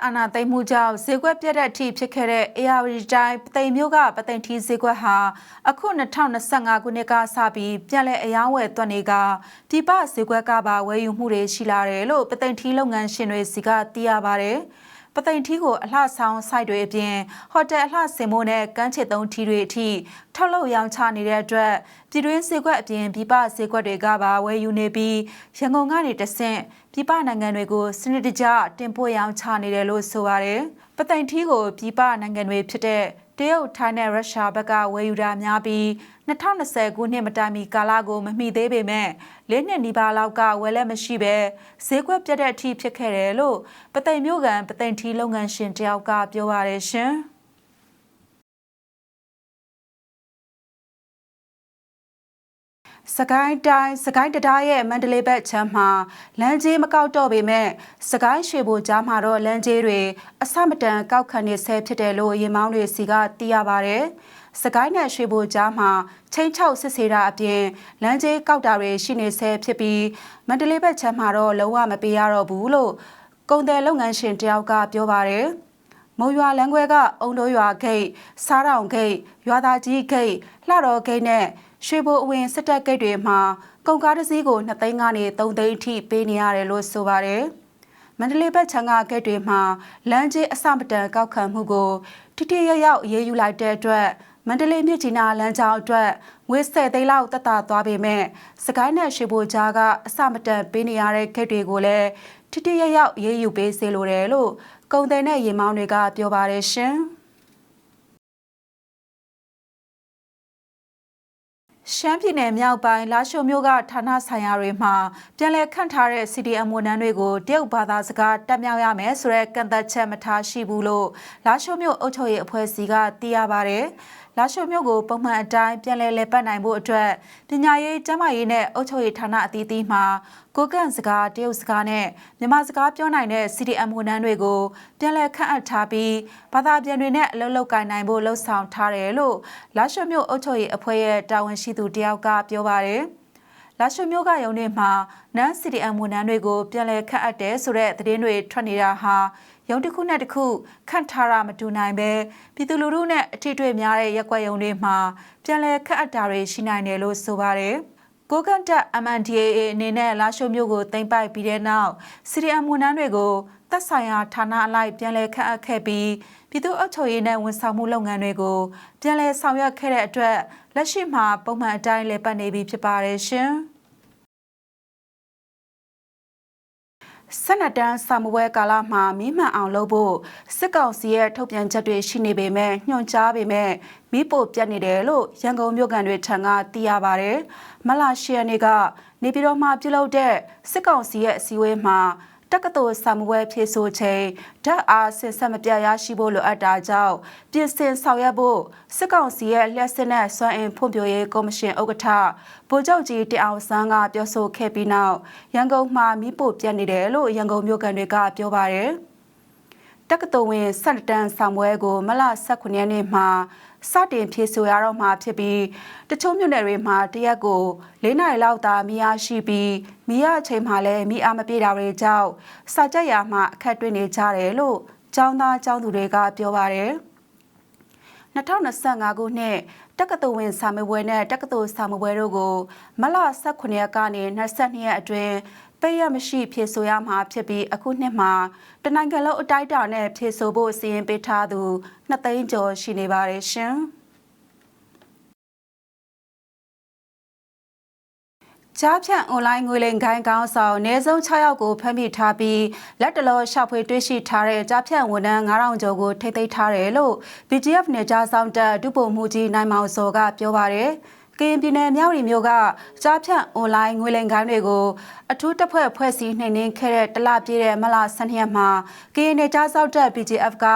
က်အာဏာသိမ်းမှုကြောင့်ဈေးကွက်ပြတ်တဲ့အထိဖြစ်ခဲ့တဲ့ AR တိုင်းပသိမ်မျိုးကပသိမ်ထီးဈေးကွက်ဟာအခု2025ခုနှစ်ကစပြီးပြန်လည်အယောင်းဝယ်သွက်နေကဒီပဈေးကွက်ကပါဝယ်ယူမှုတွေရှိလာတယ်လို့ပသိမ်ထီးလုပ်ငန်းရှင်တွေစီကသိရပါဗျ။ပသိမ်ထီးကိုအလှဆောင်ဆိုင်တွေအပြင်ဟိုတယ်အလှဆင်မိုးနဲ့ကမ်းခြေသုံးထီးတွေအထိထောက်လုပ်ရောင်းချနေတဲ့အတွက်ပြည်တွင်းဈေးကွက်အပြင်ပြည်ပဈေးကွက်တွေကပါဝယ်ယူနေပြီးရန်ကုန်ကနေတဆင့် ပြည်ပနိုင်ငံတွေကိုစနစ်တကျတင်ပို့ရောင်းချနေတယ်လို့ဆိုပါတယ်။ပသိမ်ထီးကိုပြည်ပနိုင်ငံတွေဖြစ်တဲ့တရုတ်ထိုင်းနဲ့ရုရှားဘက်ကဝယ်ယူတာများပြီး2020ခုနှစ်မတိုင်မီကာလကိုမမီသေးပေမဲ့လေးနှစ်နီးပါးလောက်ကဝယ်လက်မရှိပဲဈေးကွက်ပြတ်တဲ့အထိဖြစ်ခဲ့တယ်လို့ပသိမ်မြို့ကန်ပသိမ်ထီလုပ်ငန်းရှင်တယောက်ကပြောပါတယ်ရှင်။ စကိုင်းတိုင်းစကိုင်းတံတားရဲ့မန္တလေးဘက်ခြမ်းမှာလမ်းကြီးမကောက်တော့ပေမဲ့စကိုင်းရွှေဘိုကြားမှာတော့လမ်းကြီးတွေအဆမတန်ကောက်ခံနေဆဲဖြစ်တယ်လို့ရင်မောင်းတွေစီကသိရပါဗျ။စကိုင်းနဲ့ရွှေဘိုကြားမှာချင်းချောက်စစ်ဆေးတာအပြင်လမ်းကြီးကောက်တာတွေရှိနေဆဲဖြစ်ပြီးမန္တလေးဘက်ခြမ်းမှာတော့လုံးဝမပေးရတော့ဘူးလို့ကုန်တယ်လုပ်ငန်းရှင်တယောက်ကပြောပါတယ်။မုံရွာလမ်းခွဲကအုံတိုးရွာဂိတ်စားတောင်ဂိတ်ရွာသားကြီးဂိတ်လှတော်ဂိတ်နဲ့ ရွှေဘိုအဝင်စစ်တပ်ဂိတ်တွေမှာကုန်ကားတစ်စီးကို2သိန်းကနေ3သိန်းအထိပေးနေရတယ်လို့ဆိုပါတယ်။မန္တလေးဘက်ခြမ်းကဂိတ်တွေမှာလမ်းကြီးအစမတန်ကောက်ခံမှုကိုတိတိယရောက်အေးအေးယူလိုက်တဲ့အတွက်မန္တလေးမြစ်ကြီးနားလမ်းကြောင်းအတွက်ငွေ10သိန်းလောက်တက်တာသွားပေမဲ့စကိုင်းနဲ့ရွှေဘိုကြားကအစမတန်ပေးနေရတဲ့ဂိတ်တွေကိုလည်းတိတိယရောက်အေးအေးယူပေးစေလိုတယ်လို့ကုန်တယ်နဲ့ရေမောင်းတွေကပြောပါတယ်ရှင်။ ရှမ်းပြည်နယ်မြောက်ပိုင်းလာရှိုမြို့ကဌာနဆိုင်ရာတွေမှာပြန်လည်ခန့်ထားတဲ့ CDM ဝန်ထမ်းတွေကိုတရုတ်ဘာသာစကားတက်မြောက်ရမယ်ဆိုတဲ့ကန့်သက်ချက်မထားရှိဘူးလို့လာရှိုမြို့အုပ်ချုပ်ရေးအဖွဲ့အစည်းကသိရပါဗျ။ လာရှိုမြို့ကိုပုံမှန်အတိုင်းပြန်လည်လည်ပတ်နိုင်ဖို့အတွက်ပညာရေးကျန်းမာရေးနဲ့အုပ်ချုပ်ရေးဌာနအသီးသီးမှာကိုကန့်စကားတရုတ်စကားနဲ့မြန်မာစကားပြောနိုင်တဲ့ CDM ဝန်ထမ်းတွေကိုပြန်လည်ခန့်အပ်ထားပြီးဘာသာပြန်တွေနဲ့အလုပ်လုပ်ကိုင်နိုင်ဖို့လှုံ့ဆော်ထားတယ်လို့လာရှိုမြို့အုပ်ချုပ်ရေးအဖွဲ့ရဲ့တာဝန်ရှိသူတယောက်ကပြောပါတယ်လာရှိုမျိုးကယုံနေမှာနန်း CDM ဝန်ထမ်းတွေကိုပြန်လည်ခန့်အပ်တယ်ဆိုတဲ့သတင်းတွေထွက်နေတာဟာ ရုံတစ်ခုနဲ့တစ်ခုခန့်ထားတာမတူနိုင်ပဲပြည်သူလူထုနဲ့အထိတွေ့များတဲ့ရက်ွက်ရုံတွေမှာပြန်လည်ခန့်အပ်တာတွေရှိနိုင်တယ်လို့ဆိုပါတယ်။ကိုကန်တက် MNDAA အနေနဲ့လာရှိုမျိုးကိုတင်ပိုက်ပြီးတဲ့နောက် CDM ဝန်ထမ်းတွေကိုသက်ဆိုင်ရာဌာနအလိုက်ပြန်လည်ခန့်အပ်ခဲ့ပြီးပြည်သူ့အုပ်ချုပ်ရေးနဲ့ဝန်ဆောင်မှုလုပ်ငန်းတွေကိုပြန်လည်ဆောင်ရွက်ခဲ့တဲ့အတွက်လက်ရှိမှာပုံမှန်အတိုင်းလည်ပတ်နေပြီဖြစ်ပါတယ်ရှင်။ ဆက်နတန်းစာမပွဲကာလမှာမီးမှန်အောင်လုပ်ဖို့စစ်ကောင်စီရဲ့ထုတ်ပြန်ချက်တွေရှိနေပေမဲ့ညွှန်ကြားပေမဲ့မီးပို့ပြတ်နေတယ်လို့ရန်ကုန်မြို့ကန်တွေထံကသိရပါဗျ။မလာရှီယန်နေက နေပြည်တော်မှာပြုလုပ်တဲ့စစ်ကောင်စီရဲ့အစည်းအဝေးမှာ တက္ကသိုလ်ဆာမဝဲဖြည့်ဆို့ချိန်ဓာတ်အားဆင်ဆက်မပြရရှိဖို့လိုအပ်တာကြောင့်ပြင်ဆင်ဆောင်ရွက်ဖို့စစ်ကောင်စီရဲ့လျှက်စစ်နဲ့စွမ်းအင်ဖွံ့ဖြိုးရေးကော်မရှင်ဥက္ကဋ္ဌဗိုလ်ချုပ်ကြီးတအောင်ဆန်းကပြောဆိုခဲ့ပြီးနောက်ရန်ကုန်မှာမိပို့ပြတ်နေတယ်လို့ရန်ကုန်မြို့ကန်တွေကပြောပါတယ်တက္ကသိုလ်ဝင်ဆက်တန်းဆောင်ပွဲကိုမလ19ရက်နေ့မှာ စတင်ဖြည့်ဆို့ရတော့မှာဖြစ်ပြီးတချို့မြို့နယ်တွေမှာတရက်ကို၄နိုင်လောက်သာမီးအားရှိပြီးမီးအားချိန်မှာလည်းမီးအားမပြည့်တာတွေကြောင့်စာကြက်ရာမှာအခက်တွေ့နေကြတယ်လို့ကျောင်းသားကျောင်းသူတွေကပြောပါတယ်2025ခုနှစ်တက္ကသိုလ်ဝင်စာမေးပွဲနဲ့တက္ကသိုလ်စာမေးပွဲတို့ကိုမလ18ရက်ကနေ22ရက်အတွင်း ပေးရမရှိဖြေဆိုရမှာဖြစ်ပြီးအခုနှစ်မှာတနိုင်ငံလုံးအတိုက်အတာနဲ့ဖြေဆိုဖို့စီရင်ပေးထားသူ2သိန်းကျော်ရှိနေပါတယ်ရှင်။ကြားဖြန့်အွန်လိုင်းငွေလိမ်ခိုင်းကောင်းဆောင်နေဆုံး6ယောက်ကိုဖမ်းမိထားပြီးလက်တလောရှာဖွေတွေ့ရှိထားတဲ့ကြားဖြန့်ဝန်ထမ်း9000ကျော်ကိုထိသိမ်းထားတယ်လို့ BGF နေကြားဆောင်တပ်ဒုဗိုလ်မှူးကြီးနိုင်မောင်စောကပြောပါတယ်။ ကရင်ပြည်နယ်မြောက်ရီမြို့ကကြားဖြန့်အွန်လိုင်းငွေလိမ်ခိုင်းတွေကိုအထူးတပ်ဖွဲ့ဖွဲ့စည်းနှိမ်နင်းခဲ့တဲ့တလပြည့်တဲ့မလ12ရက်မှာကရင်နယ်ကြားစောက်တပ် PGF က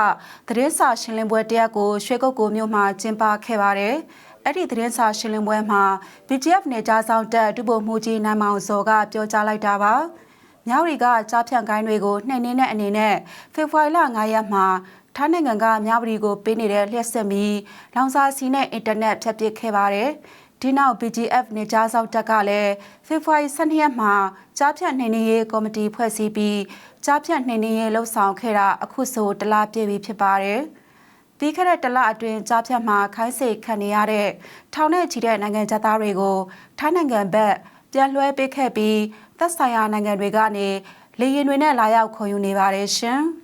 သတင်းစာရှင်းလင်းပွဲတရက်ကိုရွှေကုတ်ကိုမြို့မှာကျင်းပခဲ့ပါတယ်။အဲ့ဒီသတင်းစာရှင်းလင်းပွဲမှာ BGF နေကြားဆောင်တပ်ဒုဗိုလ်မှူးကြီးနိုင်မောင်စောကပြောကြားလိုက်တာပါ။မြောက်ရီကကြားဖြန့်ကိုင်းတွေကိုနှိမ်နင်းတဲ့အနေနဲ့ဖေဖော်ဝါရီလ9ရက်မှာထိုင်းနိုင်ငံကမြဝတီကိုပေးနေတဲ့လျှက်ဆက်မီလောင်စာစီနဲ့အင်တာနက်ဖြတ်ပစ်ခဲ့ပါတယ်။ ဒီနောက် BGF နေကြားစောက်တပ်ကလည်းဖေဖော်ဝါရီ12ရက်မှာကြားဖြတ်နှိမ်နင်းရေးကော်မတီဖွဲ့စည်းပြီးကြားဖြတ်နှိမ်နင်းရေးလှုပ်ဆောင်ခဲ့တာအခုဆိုတလားပြည့်ပြီဖြစ်ပါတယ်။ပြီးခဲ့တဲ့တလအတွင်းကြားဖြတ်မှာခိုင်းစေခံနေရတဲ့ထောင်နဲ့ချီတဲ့နိုင်ငံသားတွေကိုထိုင်းနိုင်ငံဘက်ပြန်လွှဲပေးခဲ့ပြီးသက်ဆိုင်ရာနိုင်ငံတွေကနေလေရင်တွေနဲ့လာရောက်ခေါ်ယူနေပါတယ်ရှင်။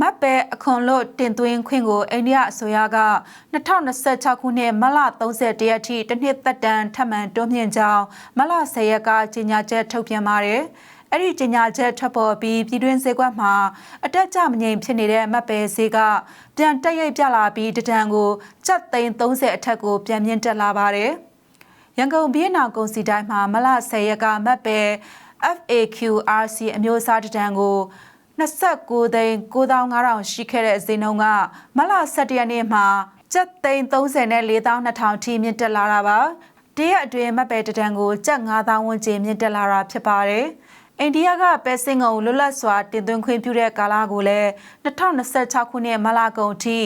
မတ်ပဲအခွန်လို့တင်သွင်းခွင့်ကိုအိန္ဒိယအစိုးရက2026ခုနှစ်မလ31ရက်ထိတစ်နှစ်သက်တမ်းထပ်မံတိုးမြှင့်ကြောင်းမလ10ရက်ကကြေညာချက်ထုတ်ပြန်ပါတယ်။အဲ့ဒီကြေညာချက်ထွက်ပေါ်ပြီးပြည်တွင်းဈေးကွက်မှာအတက်ကြမငြိမ်ဖြစ်နေတဲ့မတ်ပဲဈေးကပြန်တက်ရိပ်ပြလာပြီးတဒံကိုကျပ်သိန်း30အထက်ကိုပြန်မြင့်တက်လာပါတယ်။ရန်ကုန်ပြည်နာကုန်စီတိုင်းမှာမလ10ရက်ကမတ်ပဲ FAQRC အမျိုးအစားတဒံကို 29သိန်း9500ရှိခဲ့တဲ့ဈေးနှုန်းကမလ17ရက်နေ့မှာကျပ်သိန်း30နဲ့4200ထိမြင့်တက်လာတာပါတရက်အတွင်းမပဲတဒံကိုကျပ်9000ဝန်းကျင်မြင့်တက်လာတာဖြစ်ပါတယ်အိန္ဒိယကပဲစင်ငုံလွတ်လပ်စွာတင်သွင်းခွင့်ပြုတဲ့ကာလကိုလည်း2026ခုနှစ်မလကုန်ထိ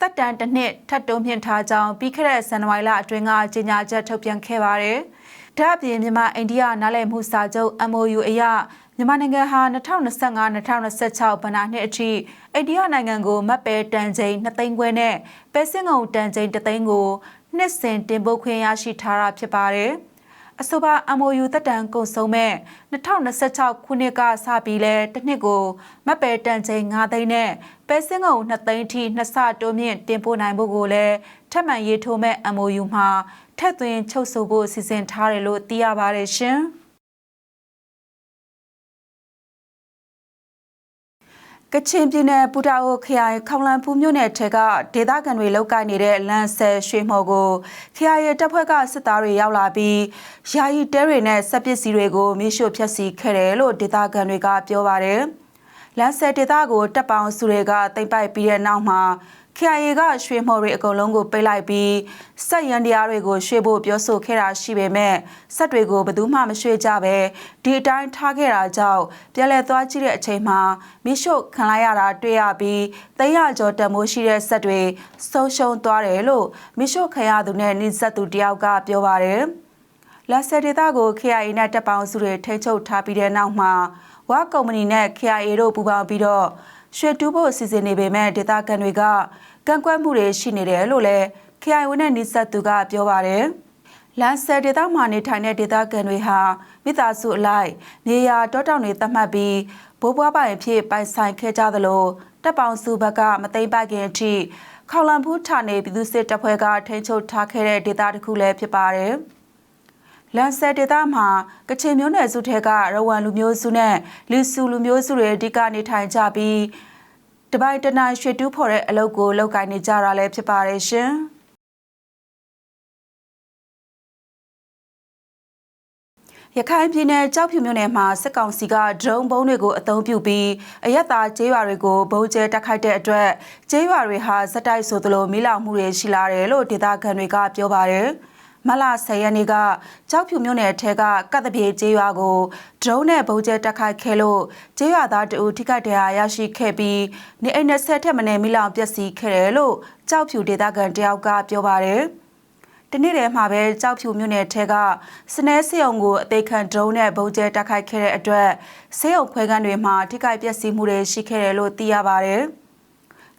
သက်တမ်းတစ်နှစ်ထပ်တိုးမြင့်ထားကြောင်းပြီးခဲ့တဲ့ဇန်နဝါရီလအတွင်းကကြေညာချက်ထုတ်ပြန်ခဲ့ပါတယ်။ဒါ့အပြင်မြန်မာအိန္ဒိယနားလည်မှုစာချုပ် MOU အရ မြန်မာနိုင်ငံဟာ2025-2026ဘဏ္ဍာနှစ်အထိအိန္ဒိယနိုင်ငံကိုမတ်ပဲတန်ချိန်2သိန်းခွဲနဲ့ပဲစင်ငုံတန်ချိန်3သိန်းကိုနှစ်စဉ်တင်ပို့ခွင့်ရရှိထားတာဖြစ်ပါတယ်။အဆိုပါ MOU တက်တန်ကုန်ဆုံးမဲ့2026ခုနှစ်ကစပြီးလဲတစ်နှစ်ကိုမတ်ပဲတန်ချိန်9သိန်းနဲ့ပဲစင်ငုံ2သိန်းထိနှစ်ဆတိုးမြင့်တင်ပို့နိုင်ဖို့ကိုလည်းထပ်မံရေးထိုးမဲ့ MOU မှာထက်သွင်းချုပ်ဆိုဖို့စီစဉ်ထားတယ်လို့သိရပါတယ်ရှင်။ ကချင်ပြည်နယ်ပူတာအိုခရိုင်ခေါင်လန်ဖူးမြို့နယ်ထက်ကဒေသခံတွေလောက်ကိုင်းနေတဲ့လန်ဆယ်ရွှေမော်ကိုခရိုင်ရဲ့တပ်ဖွဲ့ကစစ်သားတွေရောက်လာပြီးယာယီတဲတွေနဲ့စက်ပစ္စည်းတွေကိုမိရှို့ဖျက်ဆီးခဲ့တယ်လို့ဒေသခံတွေကပြောပါတယ်။လန်ဆယ်ဒေသကိုတပ်ပေါင်းစုတွေကတိမ့်ပိုက်ပြီးတဲ့နောက်မှာ KIA ကရွှေမော်တွေအကုန်လုံးကိုပိတ်လိုက်ပြီးစက်ရန်တရားတွေကိုရွှေဖို့ပြောဆိုခဲ့တာရှိပေမဲ့စက်တွေကိုဘယ်သူမှမရွှေကြပဲဒီအတိုင်းထားခဲ့တာကြောင့်ပြည်လဲသွားကြည့်တဲ့အချိန်မှာမိရှုခံလိုက်ရတာတွေ့ရပြီးသိရကျော်တမိုးရှိတဲ့စက်တွေဆုံးရှုံးသွားတယ်လို့မိရှုခံရသူနဲ့နှိစက်သူတယောက်ကပြောပါတယ်လက်ဆယ်ဒေတာကို KIA နဲ့တပ်ပေါင်းစုတွေထိန်းချုပ်ထားပြီးတဲ့နောက်မှာဝါကုမ္ပဏီနဲ့ KIA တို့ပူးပေါင်းပြီးတော့ ရွှေတူးဖို့စီစဉ်နေပေမဲ့ဒေသခံတွေကကန့်ကွက်မှုတွေရှိနေတယ်လို့လည်း KIO နဲ့နှိစက်သူကပြောပါတယ်။လန်ဆယ်ဒေသမှာနေထိုင်တဲ့ဒေသခံတွေဟာမိသားစုအလိုက်နေရာတောတောင်တွေသတ်မှတ်ပြီးဘိုးဘွားပိုင်ဖြစ်ပိုင်ဆိုင်ခဲ့ကြသလိုတပ်ပေါင်းစုဘက်ကမသိမ့်ပိုက်ခင်အထိခေါလံဖူးဌာနေပြည်သူစစ်တပ်ဖွဲ့ကထိန်းချုပ်ထားခဲ့တဲ့ဒေသတစ်ခုလည်းဖြစ်ပါတယ်။ လန်ဆယ်ဒေသမှာကချင်မျိုးနွယ်စုထဲကရဝမ်လူမျိုးစုနဲ့လူစုလူမျိုးစုတွေအဓိကနေထိုင်ကြပြီးတပိုင်တနိုင်ရွှေတူးဖော်တဲ့အလုပ်ကိုလုပ်ကိုင်နေကြတာလည်းဖြစ်ပါတယ်ရှင်ရခိုင်ပြည်နယ်ကြောက်ဖြူမြို့နယ်မှာစစ်ကောင်စီကဒရုန်းဘုံးတွေကိုအသုံးပြုပြီးအရက်သားကျေးရွာတွေကိုဘုံကျဲတက်ခိုက်တဲ့အတွက်ကျေးရွာတွေဟာစက်တိုက်ဆိုသလိုမိလောင်မှုတွေရှိလာတယ်လို့ဒေသခံတွေကပြောပါတယ်။ မလ10ရက်နေ့ကကြောက်ဖြူမြို့နယ်ထဲကကတ်တပြေကျေးရွာကိုဒရုန်းနဲ့ဗုံးကျဲတက်ခိုက်ခဲ့လို့ကျေးရွာသားတအူထိခိုက်ဒဏ်ရာရရှိခဲ့ပြီးနေအိမ်20ထက်မနည်းမိလောင်ပျက်စီးခဲ့တယ်လို့ကြောက်ဖြူဒေသခံတယောက်ကပြောပါတယ်။ဒီနေ့တည်းမှာပဲကြောက်ဖြူမြို့နယ်ထဲကစနဲစေုံကိုအသေးခံဒရုန်းနဲ့ဗုံးကျဲတက်ခိုက်ခဲ့တဲ့အတွက်စေုံခွဲကန်းတွေမှာထိခိုက်ပျက်စီးမှုတွေရှိခဲ့တယ်လို့သိရပါတယ်။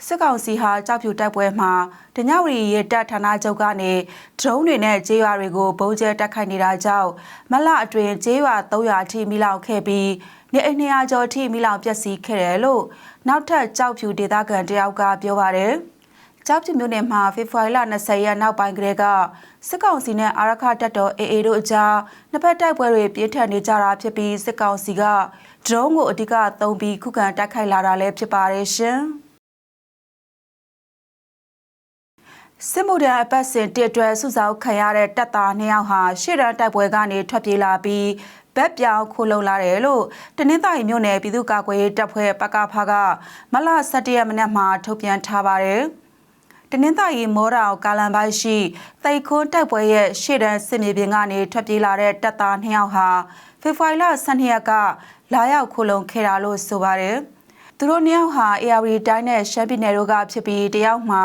စစ်ကောင်စီဟာကြောက်ဖြူတိုက်ပွဲမှာတညဝရီရဲတပ်ဌာနချုပ်ကနေဒရုန်းတွေနဲ့ကျေးရွာတွေကိုဘုံကျဲတက်ခိုက်နေတာကြောင့်မလအတွင်းကျေးရွာ300အထိမိလောင်ခဲ့ပြီးနေအိမ်200ကျော်အထိမိလောင်ပျက်စီးခဲ့တယ်လို့နောက်ထပ်ကြောက်ဖြူဒေသခံတယောက်ကပြောပါတယ်။ကြောက်ဖြူမြို့နယ်မှာဖေဖော်ဝါရီလ20ရက်နောက်ပိုင်းကလေးကစစ်ကောင်စီနဲ့အာရခတပ်တော် AA တို့အကြားနှစ်ဖက်တိုက်ပွဲတွေပြင်းထန်နေကြတာဖြစ်ပြီးစစ်ကောင်စီကဒရုန်းကိုအဓိကသုံးပြီးခုခံတိုက်ခိုက်လာတာလည်းဖြစ်ပါတယ်ရှင်။ စစ်မှုထမ်းအပတ်စဉ်တအတွက်စုဆောင်းခံရတဲ့တပ်သားနှစ်ယောက်ဟာရှေ့တန်းတိုက်ပွဲကနေထွက်ပြေးလာပြီးဘက်ပြောင်ခိုလုံလာတယ်လို့တနင်္သာရီမြို့နယ်ပြည်သူ့ကာကွယ်ရေးတပ်ဖွဲ့ပကဖကမလ17ရက်မနက်မှာထုတ်ပြန်ထားပါတယ်။တနင်္သာရီမောတောင်ကာလန်ပိုင်းရှိသိခွန်းတိုက်ပွဲရဲ့ရှေ့တန်းစစ်မြေပြင်ကနေထွက်ပြေးလာတဲ့တပ်သားနှစ်ယောက်ဟာဖေဖော်ဝါရီလ12ရက်ကလာရောက်ခိုလုံခဲ့တာလို့ဆိုပါတယ်။ သူတို့နှစ်ယောက်ဟာ AR တိုင်းနဲ့ရှမ်းပြည်နယ်တို့ကဖြစ်ပြီးတယောက်မှာ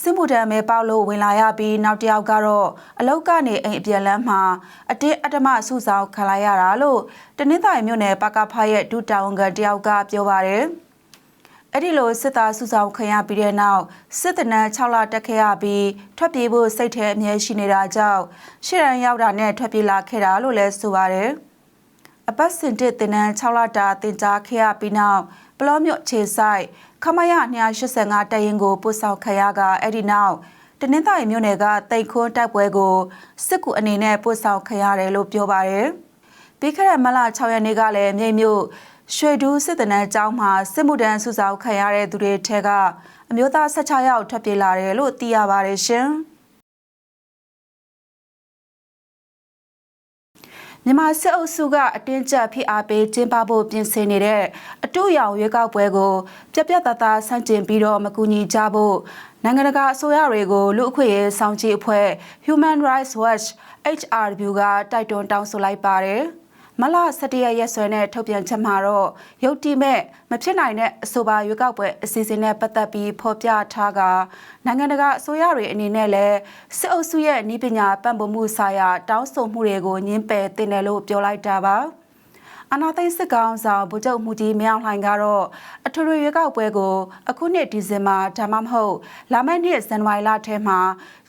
စစ်မှုထမ်းမဲပေါက်လို့ဝင်လာရပြီးနောက်တစ်ယောက်ကတော့အလောက်ကနေအိမ်အပြန်လမ်းမှာအတင်းအဓမ္မစုဆောင်ခံလိုက်ရတာလို့တနင်္သာရီမြို့နယ်ပကဖရဲ့ဒုတာဝန်ခံတယောက်ကပြောပါတယ်။အဲ့ဒီလိုစစ်သားစုဆောင်ခံရပြီးတဲ့နောက်စစ်တနန်း6လတက်ခဲ့ရပြီးထွက်ပြေးဖို့စိတ်ထဲအမြဲရှိနေတာကြောင့်ရှေ့ရန်ရောက်တာနဲ့ထွက်ပြေးလာခဲ့တာလို့လည်းဆိုပါတယ်။ အပတ်စဉ်တစ်တင်နန်း6လတာတင်ကြားခဲ့ရပြီးနောက်ပလောမြို့ခြေဆိုင်ခမရ285တရင်ကိုပို့ဆောင်ခရကအဲ့ဒီနောက်တနင်္သာရီမြို့နယ်ကတိတ်ခွန်းတိုက်ပွဲကိုစစ်ကူအနေနဲ့ပို့ဆောင်ခရတယ်လို့ပြောပါတယ်။ပြီးခဲ့တဲ့မလ6ရက်နေ့ကလည်းမြိတ်မြို့ရွှေဒူးစစ်တနန်းကျောင်းမှာစစ်မှုထမ်းစုဆောင်ခံရတဲ့သူတွေထဲကအမျိုးသား16ယောက်ထွက်ပြေးလာတယ်လို့သိရပါတယ်ရှင်။ မြန်မာစစ်အုပ်စုကအတင်းကျပ်ဖိအားပေးကျင်းပဖို့ပြင်ဆင်နေတဲ့အတူရောင်ရွေးကောက်ပွဲကိုပြက်ပြက်သားသားဆန့်ကျင်ပြီးတော့မကူညီကြဖို့နိုင်ငံတကာအစိုးရတွေကိုလူအခွင့်အရေးဆောင်ကြည့်အဖွဲ့ Human Rights Watch HRW ကတိုက်တွန်းတောင်းဆိုလိုက်ပါတယ်။ မလ17ရက်ရက်စွဲနဲ့ထုတ်ပြန်ချက်မှာတော့ရုတ်တိမဲ့မဖြစ်နိုင်တဲ့အဆိုပါရွေးကောက်ပွဲအစီအစဉ်နဲ့ပတ်သက်ပြီးဖော်ပြထားကနိုင်ငံတကာအစိုးရတွေအနေနဲ့လည်းစစ်အုပ်စုရဲ့ဤပညာပံ့ပိုးမှုဆိုင်ရာတောင်းဆိုမှုတွေကိုညှင်းပယ်တင်တယ်လို့ပြောလိုက်တာပါအနာသိန်းစစ်ကောင်ဆောင်ဗိုလ်ချုပ်မှုကြီးမြောင်လှိုင်ကတော့အထွေထွေရွေးကောက်ပွဲကို အခုနှစ်ဒီဇင်ဘာဒါမှမဟုတ်လာမယ့်နှစ်ဇန်နဝါရီလထဲမှာ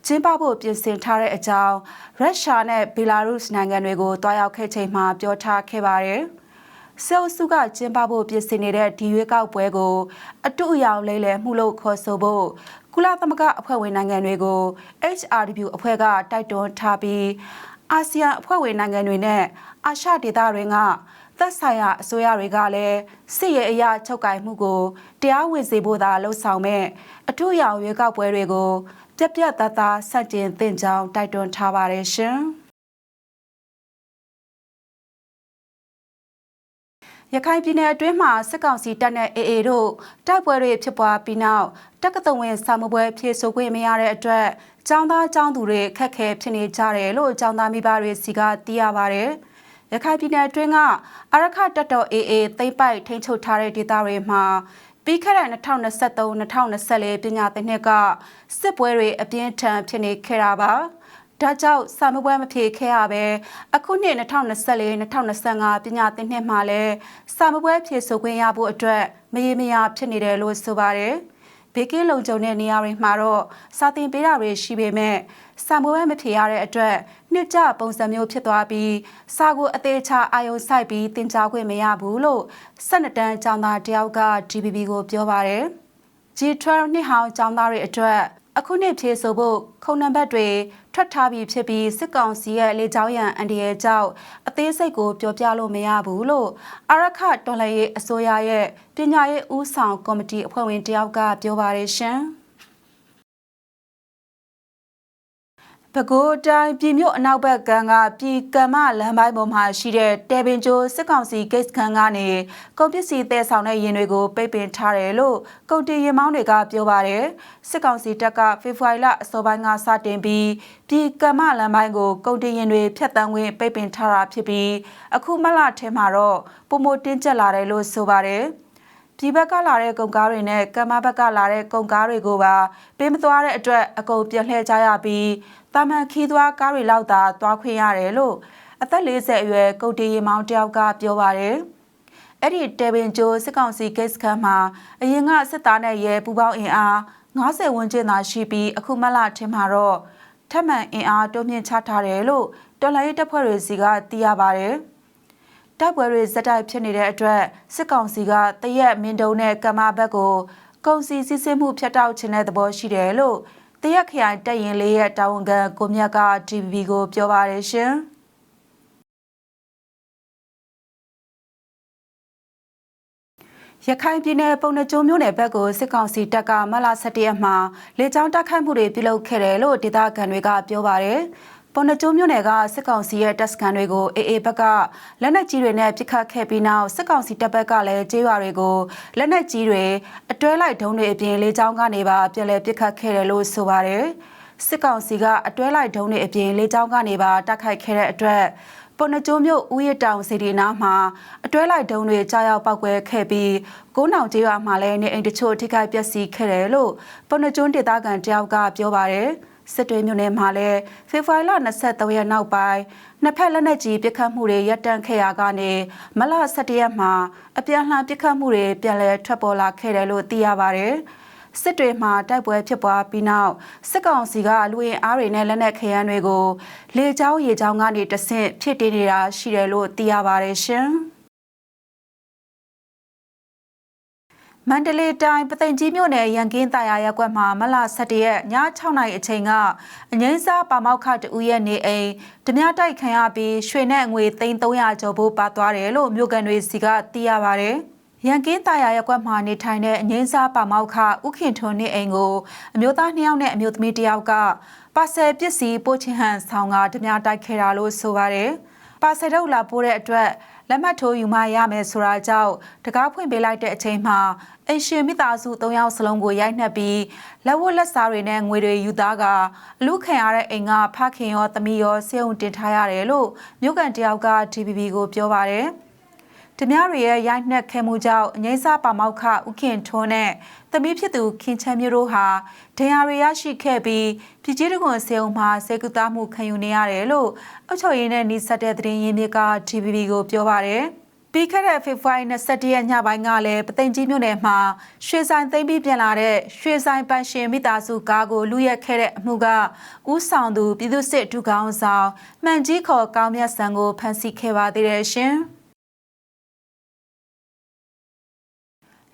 ကျင်းပဖို့ပြင်ဆင်ထားတဲ့အကြောင်းရုရှားနဲ့ဘီလာရုစ်နိုင်ငံတွေကိုတွားရောက်ခဲ့ချိန်မှာပြောထားခဲ့ပါတယ်။ဆဲလ်စုကကျင်းပဖို့ပြင်ဆင်နေတဲ့ဒီရွေးကောက်ပွဲကို အတူအယောင်လေးလဲမှုလို့ခေါ်ဆိုဖို့ကုလသမဂ္ဂအဖွဲ့ဝင်နိုင်ငံတွေကို HRW အဖွဲ့ကတိုက်တွန်းထားပြီးအာဆီယံအဖွဲ့ဝင်နိုင်ငံတွေနဲ့အာရှဒေသတွေက သက်ဆိုင်ရာအစိုးရတွေကလည်းစစ်ရေးအရာချုပ်ကိုင်မှုကိုတရားဝင်စေဖို့သာလှုံ့ဆော်မဲ့အထူးရောင်ရွေးကောက်ပွဲတွေကိုပြက်ပြက်သားသားစတင်သင့်ကြောင်းတိုက်တွန်းထားပါတယ်ရှင်။ရခိုင်ပြည်နယ်အတွင်းမှာစစ်ကောင်စီတပ်နဲ့ AA တို့တိုက်ပွဲတွေဖြစ်ပွားပြီးနောက်တက္ကသိုလ်ဝင်စာမပွဲဖြည့်ဆို့ခွင့်မရတဲ့အတွက်ကျောင်းသားကျောင်းသူတွေခက်ခဲဖြစ်နေကြတယ်လို့ကျောင်းသားမိဘတွေစီကသိရပါဗျ။ ရခိုင်ပြည်နယ်အတွင်းကအရခတပ်တော် AA သိမ့်ပိုက်ထိန်းချုပ်ထားတဲ့ဒေသတွေမှာပြီးခဲ့တဲ့2023-2024ပညာသင်နှစ်ကစစ်ပွဲတွေအပြင်းထန်ဖြစ်နေခဲ့တာပါဒါကြောင့်စာမပွဲမဖြေခဲ့ရပဲအခုနှစ်2024-2025ပညာသင်နှစ်မှာလည်းစာမပွဲဖြေဆိုခွင့်ရဖို့အတွက်မရေမရာဖြစ်နေတယ်လို့ဆိုပါတယ်။ ဘေးကင်းလုံခြုံတဲ့နေရာတွေမှာတော့စာသင်ပေးတာတွေရှိပေမဲ့စာမိုးဝဲမဖြေရတဲ့အတွက်နှစ်ကြပုံစံမျိုးဖြစ်သွားပြီးစာကိုအသေးချာအာယုံဆိုင်ပြီးသင်ကြားခွင့်မရဘူးလို့12တန်းကျောင်းသားတယောက်က DBB ကိုပြောပါတယ်။ G12 နှစ်ဟောင်းကျောင်းသားတွေအတွက်အခုနှစ်ဖြေဆိုဖို့ခုံနံပါတ်တွေ ထွက်ထားပြီးဖြစ်ပြီးစစ်ကောင်စီရဲ့လေကြောင်းရန်အန်ဒီရဲ့ကြောင့်အသေးစိတ်ကိုပြောပြလို့မရဘူးလို့အရခတော်လှန်ရေးအစိုးရရဲ့ပညာရေးဦးဆောင်ကော်မတီအဖွဲ့ဝင်တယောက်ကပြောပါတယ်ရှင်။ ပဲခူးတိုင်းပြည်မြို့အနောက်ဘက်ကကပြည်ကမ္မလမ်းပိုင်းပေါ်မှာရှိတဲ့တဲပင်ကျိုးစစ်ကောင်စီဂိတ်ခန်းကနေကုန်ပစ္စည်းတဲဆောင်တဲ့ရင်တွေကိုပိတ်ပင်ထားတယ်လို့ကုန်တင်ရင်မောင်းတွေကပြောပါတယ်စစ်ကောင်စီတပ်ကဖေဖော်ဝါရီလအစောပိုင်းကစတင်ပြီးပြည်ကမ္မလမ်းပိုင်းကိုကုန်တင်ရင်တွေဖျက်တမ်းဝင်ပိတ်ပင်ထားတာဖြစ်ပြီးအခုမလထဲမှာတော့ပုံမတင်းကျပ်လာတယ်လို့ဆိုပါတယ် ပြည်ဘက်ကလာတဲ့ကုန်ကားတွေနဲ့ကမ္မဘက်ကလာတဲ့ကုန်ကားတွေကိုပါပေးမသွားတဲ့အတွက်အကုန်ပြလှည့်ကြရပြီးတာမန်ခီးသွားကားတွေလောက်သာသွားခွင့်ရတယ်လို့အသက်40အရွယ်ကုတ်တီရီမောင်တယောက်ကပြောပါတယ်။အဲ့ဒီတေဘင်ကျိုးစစ်ကောင်စီဂိတ်စခန်းမှာအရင်ကစစ်သားနဲ့ရဲပူပေါင်းအင်အား90ဝန်းကျင်သာရှိပြီးအခုမလထင်မှာတော့ထပ်မံအင်အားတိုးမြင့်ချထားတယ်လို့တော်လိုင်းတပ်ဖွဲ့တွေစီကသိရပါတယ်။ တပ်ပွဲတွေဇက်တိုက်ဖြစ်နေတဲ့အတွက်စစ်ကောင်စီကတရက်မင်းတုံနဲ့ကမာဘက်ကိုကုန်စည်စစ်ဆေးမှုဖျက်တောက်ခြင်းတဲ့သဘောရှိတယ်လို့တရက်ခရိုင်တက်ရင်လေးရဲ့တာဝန်ခံကိုမြတ်က TVB ကိုပြောပါတယ်ရှင်။ရခိုင်ပြည်နယ်ပုံနှကျုံမြို့နယ်ဘက်ကိုစစ်ကောင်စီတပ်ကမလ17ရက်မှာလေကြောင်းတိုက်ခိုက်မှုတွေပြုလုပ်ခဲ့တယ်လို့ဒေသခံတွေကပြောပါတယ်။ ပေါ်နကျိုးမြို့နယ်ကစစ်ကောင်စီရဲ့တပ်စခန်းတွေကိုအေအေဘက်ကလက်နက်ကြီးတွေနဲ့ပစ်ခတ်ခဲ့ပြီးနောက်စစ်ကောင်စီတပ်ဘက်ကလည်းကျေးရွာတွေကိုလက်နက်ကြီးတွေအတွဲလိုက်ဒုံးတွေအပြင်လေကြောင်းကနေပါပြန်လည်ပစ်ခတ်ခဲ့တယ်လို့ဆိုပါတယ်စစ်ကောင်စီကအတွဲလိုက်ဒုံးတွေအပြင်လေကြောင်းကနေပါတိုက်ခိုက်ခဲ့တဲ့အတွက်ပေါ်နှကျိုးမြို့ဦးရတောင်စီဒီနာမှာအတွဲလိုက်တုံးတွေကြားရောက်ပောက်ကွဲခဲ့ပြီးကိုးနောင်ကျေးရွာမှာလည်းနေအိမ်တချို့ထိခိုက်ပျက်စီးခဲ့တယ်လို့ပေါ်နှကျိုးဒေသခံတယောက်ကပြောပါတယ် စစ်တွေမြို့နယ်မှာလည်းဖေဖော်ဝါရီလ23ရက်နောက်ပိုင်းနှစ်ဖက်လက်နက်ကြီးပစ်ခတ်မှုတွေရပ်တန့်ခဲ့ရကနေမလ17ရက်မှာအပြန်အလှန်ပစ်ခတ်မှုတွေပြန်လည်ထွက်ပေါ်လာခဲ့တယ်လို့သိရပါတယ်။စစ်တွေမှာတိုက်ပွဲဖြစ်ပွားပြီးနောက်စစ်ကောင်စီကလူရင်အားတွေနဲ့လက်နက်ခဲယမ်းတွေကိုလေကြောင်းရေကြောင်းကနေတဆင့်ဖြစ်တည်နေတာရှိတယ်လို့သိရပါတယ်ရှင်။ မန္တလေးတိုင်းပသိမ်ကြီးမြို့နယ်ရန်ကင်းတာယာရပ်ကွက်မှာမလ17ရက်ည6နာရီအချိန်ကအငိမ့်စားပါမောက်ခတူရဲ့နေအိမ်ဓမြတိုက်ခံရပြီးရွှေနဲ့ငွေ300ကျော်ဖို့ပါသွားတယ်လို့မြို့ကန်တွေစီကသိရပါဗျ။ရန်ကင်းတာယာရပ်ကွက်မှာနေထိုင်တဲ့အငိမ့်စားပါမောက်ခဥခင်ထွန်းနေအိမ်ကိုအမျိုးသား2ယောက်နဲ့အမျိုးသမီး1ယောက်ကပါဆယ်ပစ္စည်းပို့ချင်ဟန်ဆောင်ကဓမြတိုက်ခဲ့တာလို့ဆိုပါတယ်။ပါဆယ်တော့လာပို့တဲ့အတွက် လက်မှတ်ထိုးယူမရမယ်ဆိုတာကြောင့်တကားဖွင့်ပေးလိုက်တဲ့အချိန်မှာအရှင်မိသားစု၃ယောက်စလုံးကိုရိုက်နှက်ပြီးလက်ဝတ်လက်စားတွေနဲ့ငွေတွေယူသားကအလူခံရတဲ့အိမ်ကဖခင်ရောသမီးရောစေုံတင်ထားရတယ်လို့မြို့ကန်တယောက်က TVB ကိုပြောပါတယ်။ ဓမြတွေရဲ့ရိုက်နှက်ခဲမှုကြောင့်အငိမ့်စားပါမောက်ခဥခင်ထွန်းနဲ့သမီးဖြစ်သူခင်ချမ်းမျိုးတို့ဟာဒဏ်ရာတွေရရှိခဲ့ပြီးပြည်ကြီးတကွန်စေုံမှာစေကူသားမှုခံယူနေရတယ်လို့အုပ်ချုပ်ရေးနဲ့နှိစက်တဲ့သတင်းရင်းမြစ်က TVB ကိုပြောပါတယ်။ပြီးခဲ့တဲ့ဖေဖော်ဝါရီ27ရက်ညပိုင်းကလည်းပသိမ်ကြီးမြို့နယ်မှာရွှေဆိုင်သိမ်းပြီးပြန်လာတဲ့ရွှေဆိုင်ပန်ရှင်မိသားစုကားကိုလူရက်ခဲ့တဲ့အမှုကဥဆောင်သူပြည်သူ့စစ်ဒုကောင်းဆောင်မှန်ကြီးခေါ်ကောင်းမြတ်ဆန်ကိုဖမ်းဆီးခဲ့ပါသေးတယ်ရှင်။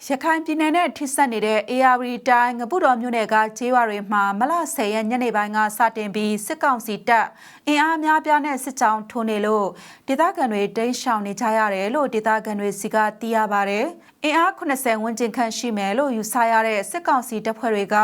ရခိုင်ပြည်နယ်နဲ့ထိစပ်နေတဲ့ AR တိုင်းငပုတော်မြို့နယ်ကကျေးရွာတွေမှာမလ10ရက်ညနေပိုင်းကစတင်ပြီးစစ်ကောင်စီတပ်အင်အားများပြားနဲ့စစ်ကြောင်းထိုးနေလို့ဒေသခံတွေတိမ်းရှောင်နေကြရတယ်လို့ဒေသခံတွေစီကသိရပါတယ်။အင်အား80ဝန်းကျင်ခန့်ရှိမယ်လို့ယူဆရတဲ့စစ်ကောင်စီတပ်ဖွဲ့တွေက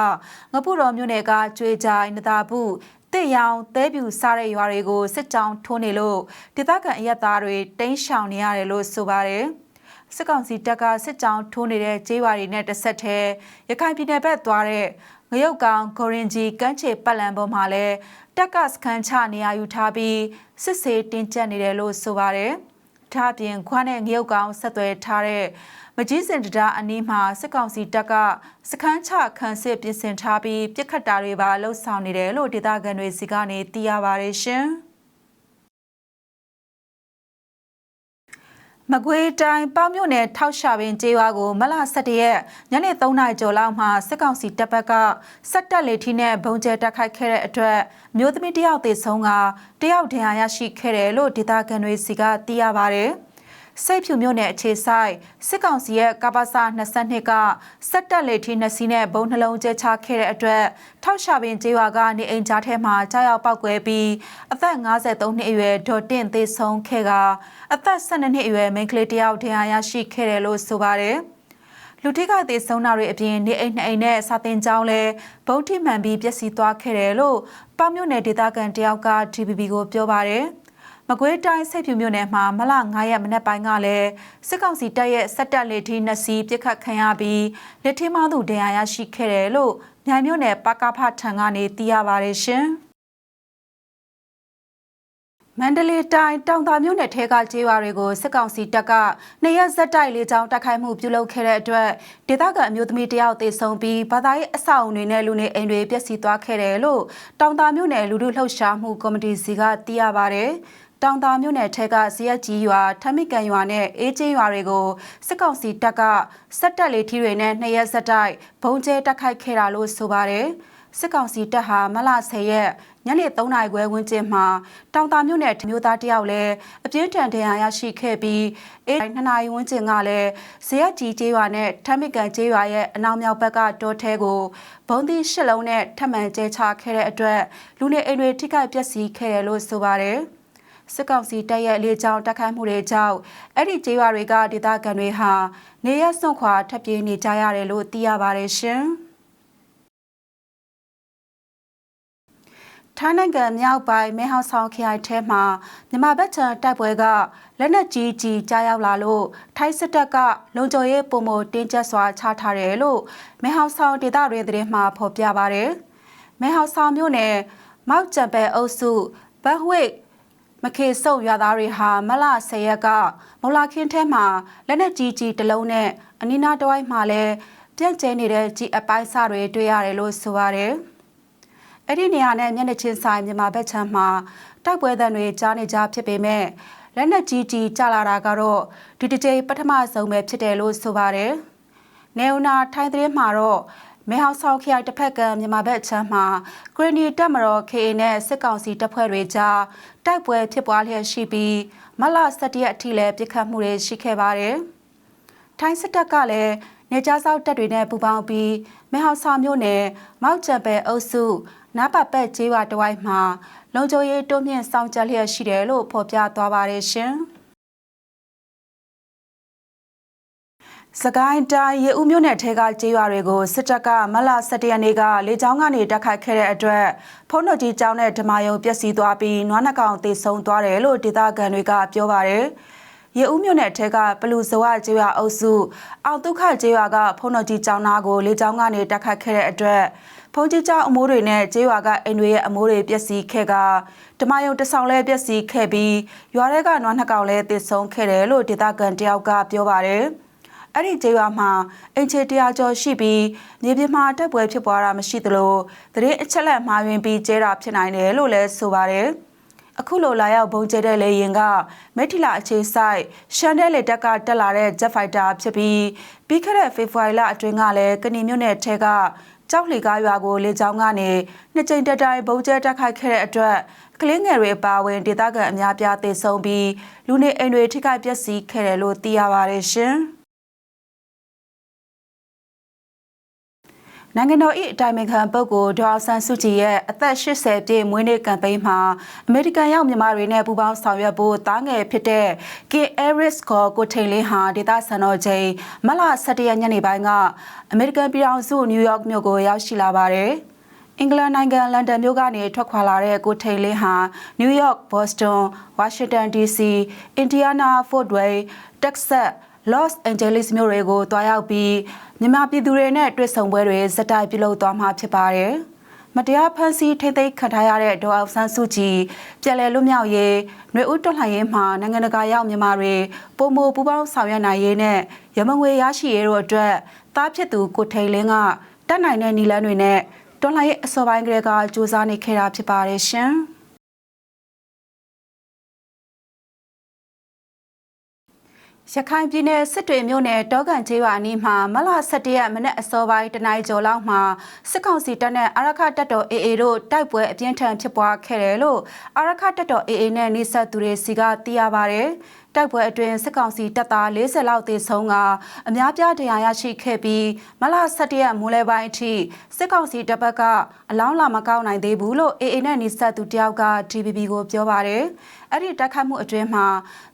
ငပုတော်မြို့နယ်ကကျွေးကြိုင်နတာဘူးတစ်ရောင်သဲပြူစားတဲ့ရွာတွေကိုစစ်ကြောင်းထိုးနေလို့ဒေသခံအရက်သားတွေတိမ်းရှောင်နေရတယ်လို့ဆိုပါတယ်။ စစ်ကောင်စီတပ်ကစစ်ကြောင်းထိုးနေတဲ့ကျေးရွာတွေနဲ့တဆက်တည်းရခိုင်ပြည်နယ်ဘက်သွားတဲ့ငရုတ်ကောင်ဂိုရင်ဂျီကမ်းခြေပတ်လံပေါ်မှာလည်းတက်ကစခန်းချနေရာယူထားပြီးစစ်ဆေးတင်ကြပ်နေတယ်လို့ဆိုပါတယ်။ဒါ့အပြင်ခွားနဲ့ငရုတ်ကောင်ဆက်သွယ်ထားတဲ့မကြီးစင်တံအနီးမှာစစ်ကောင်စီတပ်ကစခန်းချခန်းစစ်ပြင်ဆင်ထားပြီးပြစ်ခတ်တာတွေပါလှုပ်ဆောင်နေတယ်လို့ဒေသခံတွေစီကနေသိရပါတယ်ရှင်။ မကွေးတိုင်းပေါမြို့နယ်ထောက်ရှာပင်ကျေးရွာကိုမလ17ရက်ညနေ3နာရီကျော်လောက်မှာစစ်ကောင်စီတပ်ဘက်ကစက်တက်လေထီနဲ့ဘုံကျဲတက်ခိုက်ခဲ့တဲ့အတွက်မျိုးသမီးတယောက်သေဆုံးကတယောက်ဒဏ်ရာရရှိခဲ့တယ်လို့ဒေသခံတွေစီကသိရပါဗျ။ စိတ်ဖြူမြို့နယ်အခြေဆိုင်စစ်ကောင်စီရဲ့ကပ္ပစ22ကစက်တက်လေထီနှစ်စီးနဲ့ဘုံနှလုံးကျချခဲ့တဲ့အတွက်ထောက်ရှာပင်ကျေးရွာကနေအိမ်ကြားထဲမှာကြားရောက်ပောက်ကွဲပြီးအသက်53နှစ်အရွယ်ဒေါ်တင့်သေဆုံးခဲ့ကအသက်12နှစ်အရွယ်မိန်းကလေးတယောက်ထင်အားရရှိခဲ့တယ်လို့ဆိုပါတယ်လူထိခိုက်သေးဆုံးတာတွေအပြင်နေအိမ်နှစ်အိမ်နဲ့စာတင်ကျောင်းလဲဘုံထိမှန်ပြီးပျက်စီးသွားခဲ့တယ်လို့ပေါမြို့နယ်ဒေသခံတယောက်က TVB ကိုပြောပါတယ်။ မကွေးတိုင်းစိတ်ဖြူမြို့နယ်မှာမလ9ရက်မနက်ပိုင်းကလည်းစစ်ကောင်စီတပ်ရဲ့စက်တက်လက်ထီးနှစ်စီးပစ်ခတ်ခံရပြီးလက်ထီးမသူဒဏ်ရာရရှိခဲ့တယ်လို့မြိုင်မြို့နယ်ပကဖထံကနေသိရပါတယ်ရှင်။မန္တလေးတိုင်းတောင်သာမြို့နယ်ထဲကကျေးရွာတွေကိုစစ်ကောင်စီတပ်ကနေရဇက်တိုက်လေးချောင်းတိုက်ခိုက်မှုပြုလုပ်ခဲ့တဲ့အတွက်ဒေသခံအမျိုးသမီးတယောက်သေဆုံးပြီးဘာသာရေးအဆောက်အုံတွေနဲ့လူနေအိမ်တွေပျက်စီးသွားခဲ့တယ်လို့တောင်သာမြို့နယ်လူထုလှုပ်ရှားမှုကော်မတီစီကသိရပါဗျ။ တောင်တာမြို့နယ်ထက်ကဇရက်ကြီးရွာထမစ်ကန်ရွာနဲ့အေးချင်းရွာတွေကိုစစ်ကောင်စီတပ်ကစက်တက်လေးထီတွေနဲ့နှစ်ရက်ဆက်တိုက်ဘုံကျဲတက်ခိုက်ခဲ့တာလို့ဆိုပါတယ်စစ်ကောင်စီတပ်ဟာမလ10ရက်ညနေ3နာရီခွဲဝန်းကျင်မှာတောင်တာမြို့နယ်မျိုးသားတယောက်လည်းအပြင်းထန်ဒဏ်ရာရရှိခဲ့ပြီးအေး2နာရီဝန်းကျင်ကလည်းဇရက်ကြီးကျေးရွာနဲ့ထမစ်ကန်ကျေးရွာရဲ့အနောက်မြောက်ဘက်ကတောထဲကိုဘုံသီးရှစ်လုံးနဲ့ထပ်မံကျဲချခဲ့တဲ့အတွက်လူနေအိမ်တွေထိခိုက်ပျက်စီးခဲ့တယ်လို့ဆိုပါတယ်။ စစ်ကောင်စီတပ်ရဲ့လေကြောင်းတိုက်ခိုက်မှုတွေကြောင့်အဲ့ဒီကျေးရွာတွေကဒေသခံတွေဟာနေရစွန့်ခွာထပ်ပြေးနေကြရတယ်လို့သိရပါတယ်ရှင်။ထိုင်းနိုင်ငံမြောက်ပိုင်းမဲဟောင်ဆောင်ခရိုင်ထဲမှာမြန်မာဘက်ချန်တိုက်ပွဲကလက်နက်ကြီးကြီးကြားရောက်လာလို့ထိုင်းစစ်တပ်ကလုံခြုံရေးပုံမတင်းကျပ်စွာချထားတယ်လို့မဲဟောင်ဆောင်ဒေသတွင်သတင်းမှာဖော်ပြပါဗျ။မဲဟောင်ဆောင်မြို့နယ်မောက်ကျံပဲအုပ်စုဘတ်ဝိတ် မခေဆုပ်ရွာသားတွေဟာမလ10ရက်ကမော်လာခင်းထဲမှာလက်နက်ကြီးကြီးတစ်လုံးနဲ့အနီးနားတစ်ဝိုက်မှာလည်းပြန့်ကျဲနေတဲ့ကြီးအပိုင်းစတွေတွေ့ရတယ်လို့ဆိုပါတယ်။အဲ့ဒီနေရာနဲ့မျက်နှာချင်းဆိုင်မြန်မာဘက်ခြမ်းမှာတိုက်ပွဲသံတွေကြားနေကြဖြစ်ပေမဲ့လက်နက်ကြီးကြီးကျလာတာကတော့ဒီတစ်ကြိမ်ပထမဆုံးပဲဖြစ်တယ်လို့ဆိုပါတယ်။နေဦးနာထိုင်းသတင်းမှာတော့ မဲဟောင်ဆောင်ခရိုင်တစ်ဖက်ကမြန်မာဘက်ချမ်းမှာဂရနီတက်မတော် KA နဲ့စစ်ကောင်စီတပ်ဖွဲ့တွေကြားတိုက်ပွဲဖြစ်ပွားလျက်ရှိပြီးမလ17ရက်အထိလည်းပြစ်ခတ်မှုတွေရှိခဲ့ပါတယ်။ထိုင်းစစ်တပ်ကလည်းနေကြားစောက်တပ်တွေနဲ့ပူးပေါင်းပြီးမဲဟောင်ဆောင်မြို့နယ်မောက်ကျပ်ပဲအုပ်စုနားပပက်ကျေးရွာတဝိုက်မှာလုံခြုံရေးတိုးမြင့်ဆောင်ကြလျက်ရှိတယ်လို့ဖော်ပြသွားပါတယ်ရှင်။ စကိုင်းတိုင်းရေဦးမြို့နယ်ထဲကကျေးရွာတွေကိုစစ်တပ်ကမလ17ရက်နေ့ကလေကြောင်းကနေတိုက်ခိုက်ခဲ့တဲ့အတွက်ဖုံးတော်ကြီးကျောင်းနဲ့ဓမာယုံပျက်စီးသွားပြီးနွားနှကောင်သေဆုံးသွားတယ်လို့ဒေသခံတွေကပြောပါတယ်။ရေဦးမြို့နယ်ထဲကပလူဇဝကျေးရွာအုပ်စုအောင်ဒုက္ခကျေးရွာကဖုံးတော်ကြီးကျောင်းသားကိုလေကြောင်းကနေတိုက်ခိုက်ခဲ့တဲ့အတွက်ဖုန်ကြီးကျောင်းအမိုးတွေနဲ့ကျေးရွာကအိမ်တွေရဲ့အမိုးတွေပျက်စီးခဲ့ကဓမယုံတဆောင်လဲပျက်စီးခဲ့ပြီးရွာထဲကနွားနှစ်ကောင်လဲတည်ဆုံးခဲ့တယ်လို့ဒေသခံတယောက်ကပြောပါတယ်။ အဲ့ဒီကျေးရွာမှာအင်ချေတရာကျော်ရှိပြီးမြေပြင်မှာတက်ပွဲဖြစ်ပွားတာမရှိသလိုသတင်းအချက်လက်မှားယွင်းပြီးကျဲတာဖြစ်နိုင်တယ်လို့လည်းဆိုပါတယ်။အခုလိုလာရောက်ဘုံကျဲတဲ့လေရင်ကမက်ထီလာအခြေဆိုင်ရှန်ဒဲလေတက်ကတက်လာတဲ့ Jet Fighter ဖြစ်ပြီးပြီးခဲ့တဲ့ဖေဖော်ဝါရီလအတွင်းကလည်းကဏီမြို့နယ်ထဲကကြောက်လီကားရွာကိုလေကြောင်းကနေနှစ်ကြိမ်တက်တိုင်ဘုံကျဲတက်ခိုက်ခဲ့တဲ့အတွက်ကလင်းငယ်တွေပါဝင်ဒေသခံအများပြားသေဆုံးပြီးလူနေအိမ်တွေထိခိုက်ပျက်စီးခဲ့တယ်လို့သိရပါတယ်ရှင်။ နိုင်ငံတော်၏အတိုင်ပင်ခံပုဂ္ဂိုလ်ဒေါ်ဆန်စုကြည်ရဲ့အသက်80ပြည့်မွေးနေ့ကမ်ပိန်းမှာအမေရိကန်ရောက်မြန်မာတွေနဲ့ပူးပေါင်းဆောင်ရွက်ဖို့တားငယ်ဖြစ်တဲ့ K Aris ကိုကိုထိန်လင်းဟာဒေသစံတော်ချိန်မလ17ရက်ညနေပိုင်းကအမေရိကန်ပြည်ထောင်စုနယူးယောက်မြို့ကိုရောက်ရှိလာပါတယ်။အင်္ဂလန်နိုင်ငံလန်ဒန်မြို့ကနေထွက်ခွာလာတဲ့ကိုထိန်လင်းဟာနယူးယောက်ဘော့စတွန်ဝါရှင်တန် DC အင်ဒီယာနာဖို့ဒ်ဝေးတက်ဆတ် Los Angeles မြို့တွေကိုတွားရောက်ပြီးမြန်မာပြည်သူတွေနဲ့တွေ့ဆုံပွဲတွေဇက်တိုက်ပြုလုပ်သွားမှာဖြစ်ပါတယ်။မတရားဖန်ဆီးထိမ့်သိမ်းခံထားရတဲ့ဒေါ်အောင်ဆန်းစုကြည်ပြည်လဲလွတ်မြောက်ရေးຫນွေဦးတွလှန်ရေးမှာနိုင်ငံတကာရောက်မြန်မာတွေပုံမပူပေါင်းဆောင်ရွက်နိုင်ရေးနဲ့ရမငွေရရှိရေးတို့အတွက်သားဖြစ်သူကိုထိန်လင်းကတတ်နိုင်တဲ့နီလန်းတွေနဲ့တွလှန်ရေးအစောပိုင်းကလေးကစူးစမ်းနေခဲ့တာဖြစ်ပါတယ်ရှင်။ ရခိုင်ပြည်နယ်စစ်တွေမြို့နယ်တောကန်ကျေးရွာအနီးမှာမလ17ရက်မနက်အစောပိုင်းတနင်္လာကျော်လောက်မှာစစ်ကောင်စီတပ်နဲ့အာရခတပ်တော် AA တို့တိုက်ပွဲအပြင်းထန်ဖြစ်ပွားခဲ့တယ်လို့အာရခတပ်တော် AA နဲ့နှိဆက်သူတွေစီကသိရပါဗျ။တိုက်ပွဲအတွင်းစစ်ကောင်စီတပ်သား40လောက်သေဆုံးကအများပြားဒဏ်ရာရရှိခဲ့ပြီးမလ17ရက်မိုးလယ်ပိုင်းအထိစစ်ကောင်စီတပ်ဘက်ကအလောင်းလာမကောက်နိုင်သေးဘူးလို့ AA နဲ့နှိဆက်သူတယောက်က TVB ကိုပြောပါတယ်။ အဲ့ဒီတိုက်ခိုက်မှုအတွင်းမှာ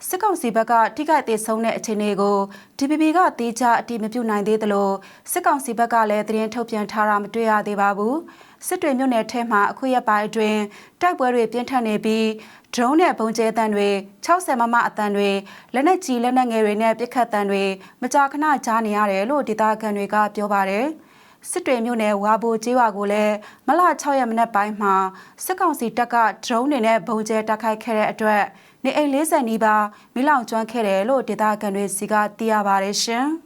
စစ်ကောင်စီဘက်ကထိခိုက်သေဆုံးတဲ့အခြေအနေကို TVB ကတေချာအတိမပြုနိုင်သေးသလိုစစ်ကောင်စီဘက်ကလည်းသတင်းထုတ်ပြန်ထားတာမတွေ့ရသေးပါဘူး။စစ်တွေမြို့နယ်ထဲမှာအခုရက်ပိုင်းအတွင်းတိုက်ပွဲတွေပြင်းထန်နေပြီးဒရုန်းနဲ့ပုံကျဲတန်တွေ60မမအတန်တွေလက်နက်ကြီးလက်နက်ငယ်တွေနဲ့ပစ်ခတ်တန်တွေမကြာခဏကြားနေရတယ်လို့ဒေသခံတွေကပြောပါတယ် စစ်တွေမြို့နယ်ဝါဘိုကျေးရွာကိုလည်းမလ6ရက်မနက်ပိုင်းမှာစစ်ကောင်စီတပ်ကဒရုန်းတွေနဲ့ပုံကျဲတိုက်ခိုက်ခဲ့တဲ့အတွက်နေအိမ်40နီးပါးမိလောင်ကျွမ်းခဲ့တယ်လို့ဒေသခံတွေစီကသိရပါတယ်ရှင်။